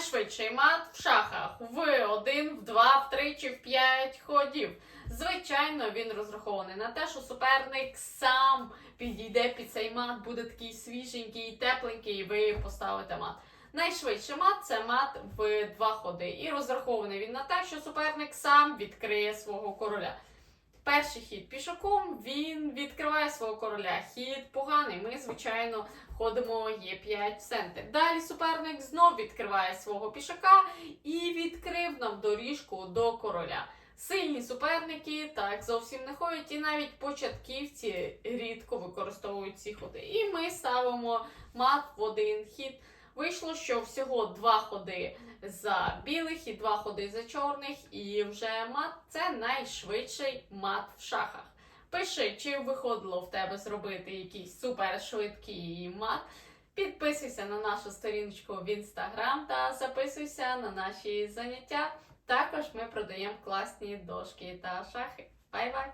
Найшвидший мат в шахах в 1, в 2, в 3 чи в 5 ходів. Звичайно, він розрахований на те, що суперник сам підійде під цей мат, буде такий свіженький, тепленький, і ви поставите мат. Найшвидший мат це мат в два ходи. І розрахований він на те, що суперник сам відкриє свого короля. Перший хід пішаком він відкриває свого короля. Хід поганий. Ми, звичайно, ходимо Е5 в центр. Далі суперник знов відкриває свого пішака і відкрив нам доріжку до короля. Сильні суперники так зовсім не ходять, і навіть початківці рідко використовують ці ходи. І ми ставимо мат в один хід. Вийшло, що всього два ходи за білих і два ходи за чорних, і вже мат це найшвидший мат в шахах. Пиши, чи виходило в тебе зробити якийсь супершвидкий мат. Підписуйся на нашу сторіночку в інстаграм та записуйся на наші заняття. Також ми продаємо класні дошки та шахи. Бай-бай!